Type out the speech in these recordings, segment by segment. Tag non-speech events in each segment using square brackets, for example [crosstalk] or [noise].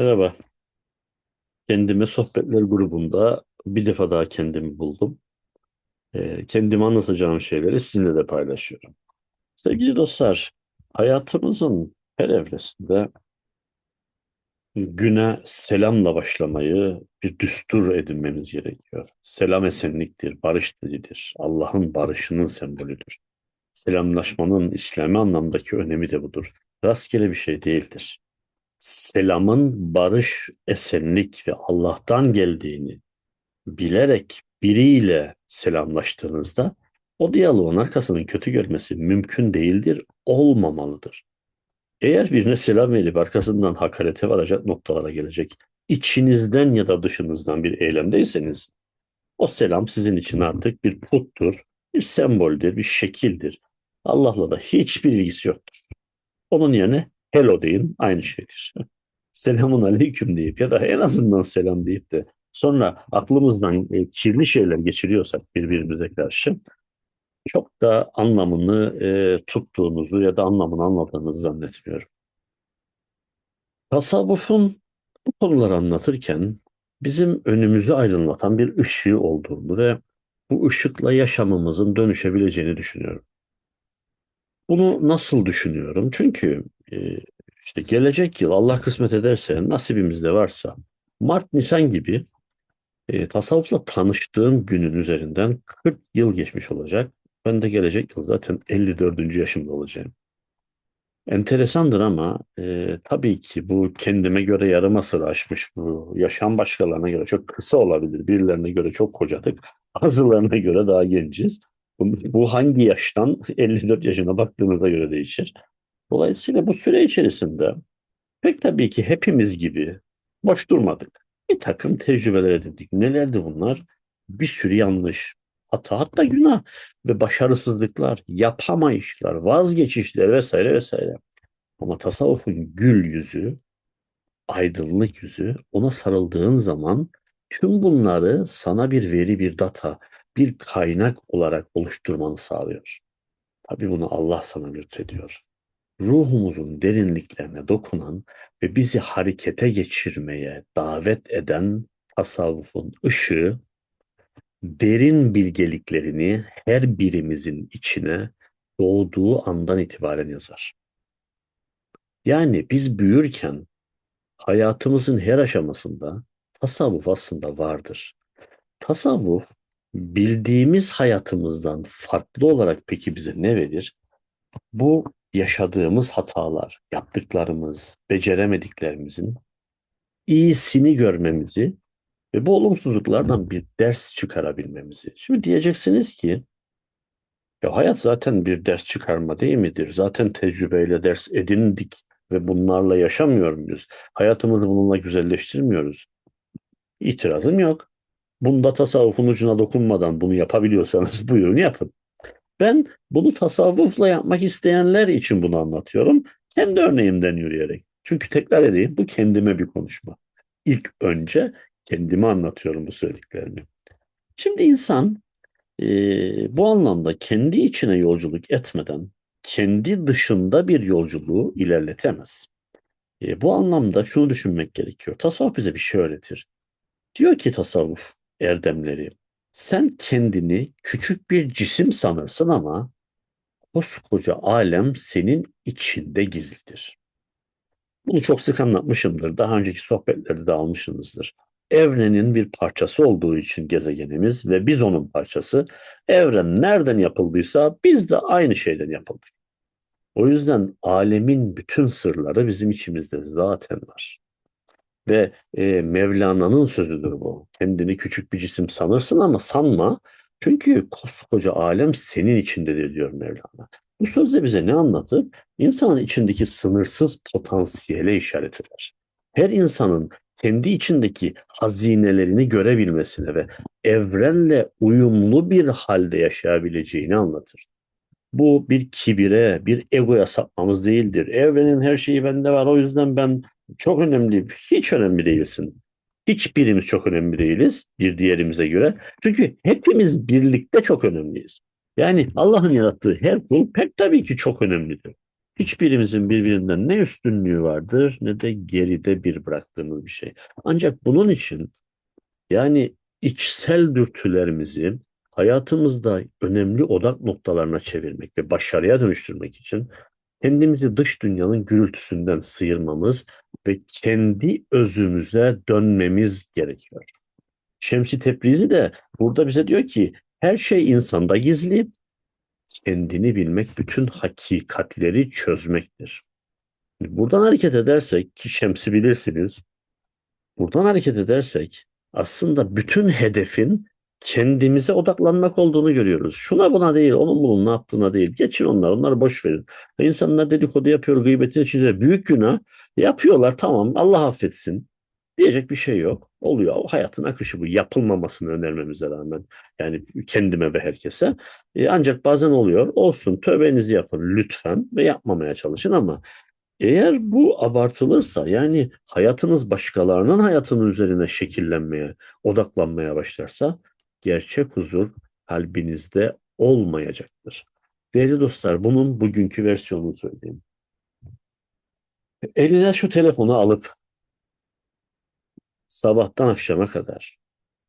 Merhaba. Kendime sohbetler grubunda bir defa daha kendimi buldum. Ee, kendime anlatacağım şeyleri sizinle de paylaşıyorum. Sevgili dostlar, hayatımızın her evresinde güne selamla başlamayı bir düstur edinmemiz gerekiyor. Selam esenliktir, barış dilidir. Allah'ın barışının sembolüdür. Selamlaşmanın İslami anlamdaki önemi de budur. Rastgele bir şey değildir. Selamın barış, esenlik ve Allah'tan geldiğini bilerek biriyle selamlaştığınızda o diyaloğun arkasının kötü görmesi mümkün değildir, olmamalıdır. Eğer birine selam verip arkasından hakarete varacak noktalara gelecek, içinizden ya da dışınızdan bir eylemdeyseniz, o selam sizin için artık bir puttur, bir semboldür, bir şekildir. Allah'la da hiçbir ilgisi yoktur. Onun yerine hello deyin, aynı şeydir. [laughs] Selamun aleyküm deyip ya da en azından selam deyip de sonra aklımızdan e, kirli şeyler geçiriyorsak birbirimize karşı çok da anlamını e, tuttuğunuzu ya da anlamını anladığınızı zannetmiyorum. Tasavvufun bu konuları anlatırken bizim önümüzü aydınlatan bir ışığı olduğunu ve bu ışıkla yaşamımızın dönüşebileceğini düşünüyorum. Bunu nasıl düşünüyorum? Çünkü e, işte gelecek yıl Allah kısmet ederse, nasibimizde varsa Mart, Nisan gibi e, tasavvufla tanıştığım günün üzerinden 40 yıl geçmiş olacak. Ben de gelecek yıl zaten 54. yaşımda olacağım. Enteresandır ama e, tabii ki bu kendime göre yarım asır aşmış bu yaşam başkalarına göre çok kısa olabilir. Birilerine göre çok kocadık. [laughs] Bazılarına göre daha genciz. Bu hangi yaştan [laughs] 54 yaşına baktığınıza göre değişir. Dolayısıyla bu süre içerisinde pek tabii ki hepimiz gibi boş durmadık. Bir takım tecrübeler edindik. Nelerdi bunlar? Bir sürü yanlış, hata hatta günah ve başarısızlıklar, yapamayışlar, vazgeçişler vesaire vesaire. Ama tasavvufun gül yüzü, aydınlık yüzü ona sarıldığın zaman tüm bunları sana bir veri, bir data, bir kaynak olarak oluşturmanı sağlıyor. Tabii bunu Allah sana lütfediyor. Ruhumuzun derinliklerine dokunan ve bizi harekete geçirmeye davet eden tasavvufun ışığı derin bilgeliklerini her birimizin içine doğduğu andan itibaren yazar. Yani biz büyürken hayatımızın her aşamasında tasavvuf aslında vardır. Tasavvuf bildiğimiz hayatımızdan farklı olarak peki bize ne verir? Bu yaşadığımız hatalar, yaptıklarımız, beceremediklerimizin iyisini görmemizi ve bu olumsuzluklardan bir ders çıkarabilmemizi. Şimdi diyeceksiniz ki ya hayat zaten bir ders çıkarma değil midir? Zaten tecrübeyle ders edindik ve bunlarla yaşamıyor muyuz? Hayatımızı bununla güzelleştirmiyoruz. İtirazım yok. Bunda tasavvufun ucuna dokunmadan bunu yapabiliyorsanız [laughs] buyurun yapın. Ben bunu tasavvufla yapmak isteyenler için bunu anlatıyorum. Kendi örneğimden yürüyerek. Çünkü tekrar edeyim bu kendime bir konuşma. İlk önce kendime anlatıyorum bu söylediklerimi. Şimdi insan e, bu anlamda kendi içine yolculuk etmeden kendi dışında bir yolculuğu ilerletemez. E, bu anlamda şunu düşünmek gerekiyor. Tasavvuf bize bir şey öğretir. Diyor ki tasavvuf erdemleri, sen kendini küçük bir cisim sanırsın ama koskoca alem senin içinde gizlidir. Bunu çok sık anlatmışımdır. Daha önceki sohbetlerde de almışsınızdır. Evrenin bir parçası olduğu için gezegenimiz ve biz onun parçası. Evren nereden yapıldıysa biz de aynı şeyden yapıldık. O yüzden alemin bütün sırları bizim içimizde zaten var. Ve e, Mevlana'nın sözüdür bu. Kendini küçük bir cisim sanırsın ama sanma. Çünkü koskoca alem senin içindedir diyor Mevlana. Bu sözde bize ne anlatır? İnsanın içindeki sınırsız potansiyele işaret eder. Her insanın kendi içindeki hazinelerini görebilmesine ve evrenle uyumlu bir halde yaşayabileceğini anlatır. Bu bir kibire, bir egoya sapmamız değildir. Evrenin her şeyi bende var o yüzden ben çok önemli, hiç önemli değilsin. Hiçbirimiz çok önemli değiliz bir diğerimize göre. Çünkü hepimiz birlikte çok önemliyiz. Yani Allah'ın yarattığı her kul pek tabii ki çok önemlidir. Hiçbirimizin birbirinden ne üstünlüğü vardır ne de geride bir bıraktığımız bir şey. Ancak bunun için yani içsel dürtülerimizi hayatımızda önemli odak noktalarına çevirmek ve başarıya dönüştürmek için kendimizi dış dünyanın gürültüsünden sıyırmamız ve kendi özümüze dönmemiz gerekiyor. Şemsi Tebrizi de burada bize diyor ki her şey insanda gizli, kendini bilmek bütün hakikatleri çözmektir. Buradan hareket edersek ki Şems'i bilirsiniz, buradan hareket edersek aslında bütün hedefin kendimize odaklanmak olduğunu görüyoruz. Şuna buna değil, onun bunun ne yaptığına değil. Geçin onlar, onları boş verin. İnsanlar dedikodu yapıyor, gıybetini çiziyor. Büyük günah yapıyorlar tamam Allah affetsin. Diyecek bir şey yok. Oluyor. O hayatın akışı bu. Yapılmamasını önermemize rağmen. Yani kendime ve herkese. E, ancak bazen oluyor. Olsun tövbenizi yapın lütfen ve yapmamaya çalışın ama eğer bu abartılırsa yani hayatınız başkalarının hayatının üzerine şekillenmeye, odaklanmaya başlarsa gerçek huzur kalbinizde olmayacaktır. Değerli dostlar bunun bugünkü versiyonunu söyleyeyim. Eline şu telefonu alıp sabahtan akşama kadar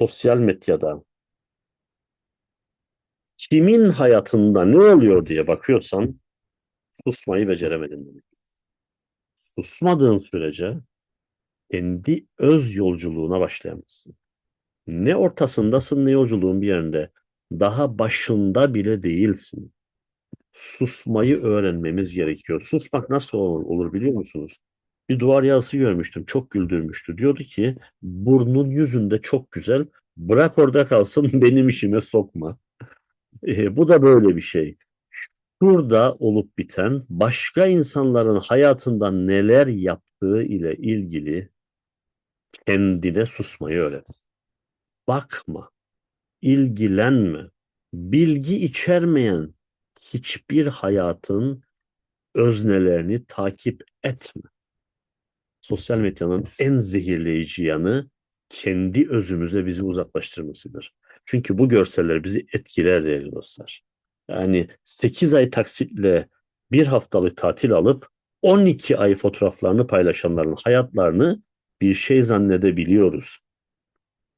sosyal medyada kimin hayatında ne oluyor diye bakıyorsan susmayı beceremedin demek. Susmadığın sürece kendi öz yolculuğuna başlayamazsın. Ne ortasındasın ne yolculuğun bir yerinde. Daha başında bile değilsin. Susmayı öğrenmemiz gerekiyor. Susmak nasıl olur, olur biliyor musunuz? Bir duvar yazısı görmüştüm. Çok güldürmüştü. Diyordu ki burnun yüzünde çok güzel. Bırak orada kalsın [laughs] benim işime sokma. E, bu da böyle bir şey. Burada olup biten başka insanların hayatında neler yaptığı ile ilgili kendine susmayı öğret. Bakma, ilgilenme. Bilgi içermeyen hiçbir hayatın öznelerini takip etme sosyal medyanın en zehirleyici yanı kendi özümüze bizi uzaklaştırmasıdır. Çünkü bu görseller bizi etkiler değerli dostlar. Yani 8 ay taksitle bir haftalık tatil alıp 12 ay fotoğraflarını paylaşanların hayatlarını bir şey zannedebiliyoruz.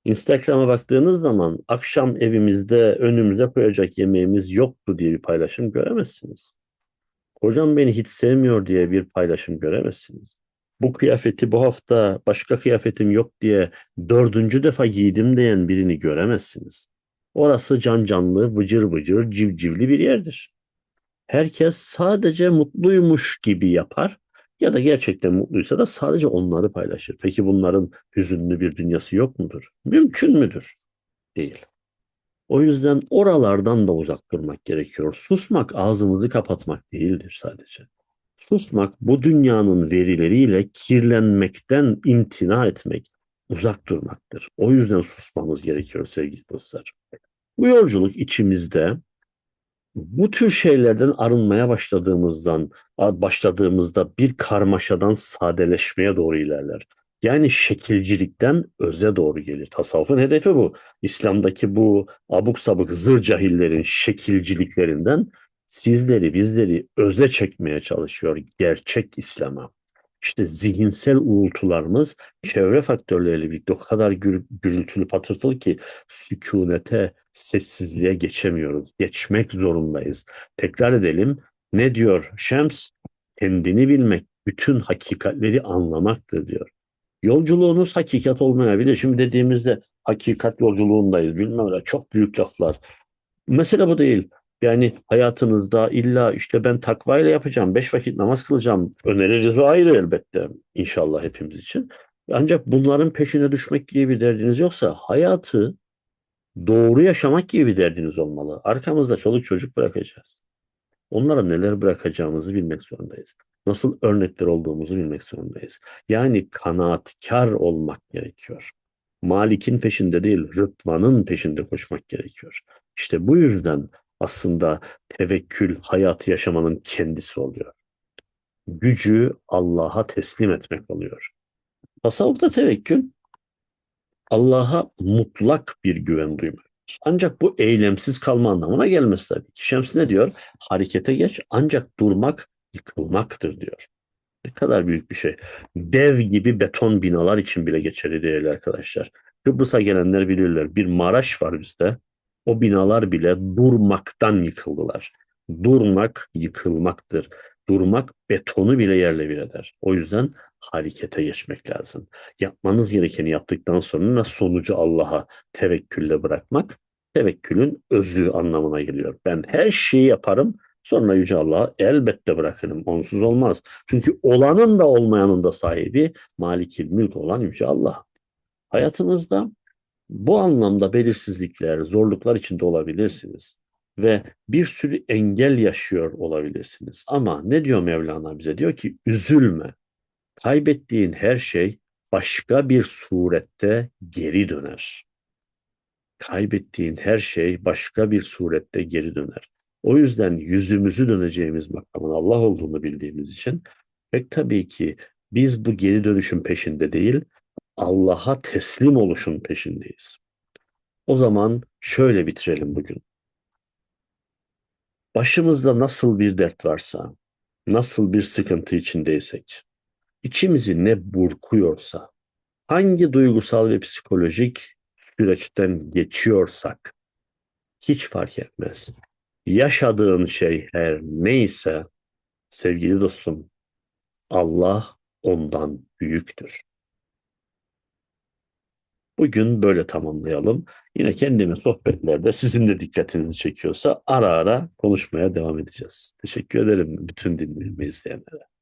Instagram'a baktığınız zaman akşam evimizde önümüze koyacak yemeğimiz yoktu diye bir paylaşım göremezsiniz. Kocam beni hiç sevmiyor diye bir paylaşım göremezsiniz bu kıyafeti bu hafta başka kıyafetim yok diye dördüncü defa giydim diyen birini göremezsiniz. Orası can canlı, vıcır vıcır, civcivli bir yerdir. Herkes sadece mutluymuş gibi yapar ya da gerçekten mutluysa da sadece onları paylaşır. Peki bunların hüzünlü bir dünyası yok mudur? Mümkün müdür? Değil. O yüzden oralardan da uzak durmak gerekiyor. Susmak ağzımızı kapatmak değildir sadece. Susmak bu dünyanın verileriyle kirlenmekten imtina etmek, uzak durmaktır. O yüzden susmamız gerekiyor sevgili dostlar. Bu yolculuk içimizde bu tür şeylerden arınmaya başladığımızdan başladığımızda bir karmaşadan sadeleşmeye doğru ilerler. Yani şekilcilikten öze doğru gelir. Tasavvufun hedefi bu. İslam'daki bu abuk sabık zır cahillerin şekilciliklerinden sizleri bizleri öze çekmeye çalışıyor gerçek İslam'a. İşte zihinsel uğultularımız çevre faktörleriyle birlikte o kadar gür, gürültülü patırtılı ki sükunete, sessizliğe geçemiyoruz. Geçmek zorundayız. Tekrar edelim. Ne diyor Şems? Kendini bilmek, bütün hakikatleri anlamaktır diyor. Yolculuğunuz hakikat olmayabilir. Şimdi dediğimizde hakikat yolculuğundayız. Bilmem öyle çok büyük laflar. Mesele bu değil. Yani hayatınızda illa işte ben takvayla yapacağım, beş vakit namaz kılacağım öneririz o ayrı elbette inşallah hepimiz için. Ancak bunların peşine düşmek gibi bir derdiniz yoksa hayatı doğru yaşamak gibi bir derdiniz olmalı. Arkamızda çoluk çocuk bırakacağız. Onlara neler bırakacağımızı bilmek zorundayız. Nasıl örnekler olduğumuzu bilmek zorundayız. Yani kanaatkar olmak gerekiyor. Malik'in peşinde değil, Rıdvan'ın peşinde koşmak gerekiyor. İşte bu yüzden aslında tevekkül hayatı yaşamanın kendisi oluyor. Gücü Allah'a teslim etmek oluyor. Tasavvufta tevekkül Allah'a mutlak bir güven duymak. Ancak bu eylemsiz kalma anlamına gelmez tabii ki. Şems ne diyor? Harekete geç ancak durmak yıkılmaktır diyor. Ne kadar büyük bir şey. Dev gibi beton binalar için bile geçerli değerli arkadaşlar. Kıbrıs'a gelenler bilirler. Bir Maraş var bizde. O binalar bile durmaktan yıkıldılar. Durmak yıkılmaktır. Durmak betonu bile yerle bir eder. O yüzden harekete geçmek lazım. Yapmanız gerekeni yaptıktan sonra sonucu Allah'a tevekkülle bırakmak tevekkülün özü anlamına geliyor. Ben her şeyi yaparım sonra Yüce Allah'a elbette bırakırım. Onsuz olmaz. Çünkü olanın da olmayanın da sahibi Malikil Mülk olan Yüce Allah. Hayatınızda bu anlamda belirsizlikler, zorluklar içinde olabilirsiniz ve bir sürü engel yaşıyor olabilirsiniz. Ama ne diyor Mevlana bize? Diyor ki üzülme. Kaybettiğin her şey başka bir surette geri döner. Kaybettiğin her şey başka bir surette geri döner. O yüzden yüzümüzü döneceğimiz makamın Allah olduğunu bildiğimiz için pek tabii ki biz bu geri dönüşün peşinde değil, Allah'a teslim oluşun peşindeyiz. O zaman şöyle bitirelim bugün. Başımızda nasıl bir dert varsa, nasıl bir sıkıntı içindeysek, içimizi ne burkuyorsa, hangi duygusal ve psikolojik süreçten geçiyorsak hiç fark etmez. Yaşadığın şey her neyse sevgili dostum Allah ondan büyüktür. Bugün böyle tamamlayalım. Yine kendimi sohbetlerde sizin de dikkatinizi çekiyorsa ara ara konuşmaya devam edeceğiz. Teşekkür ederim bütün izleyenlere.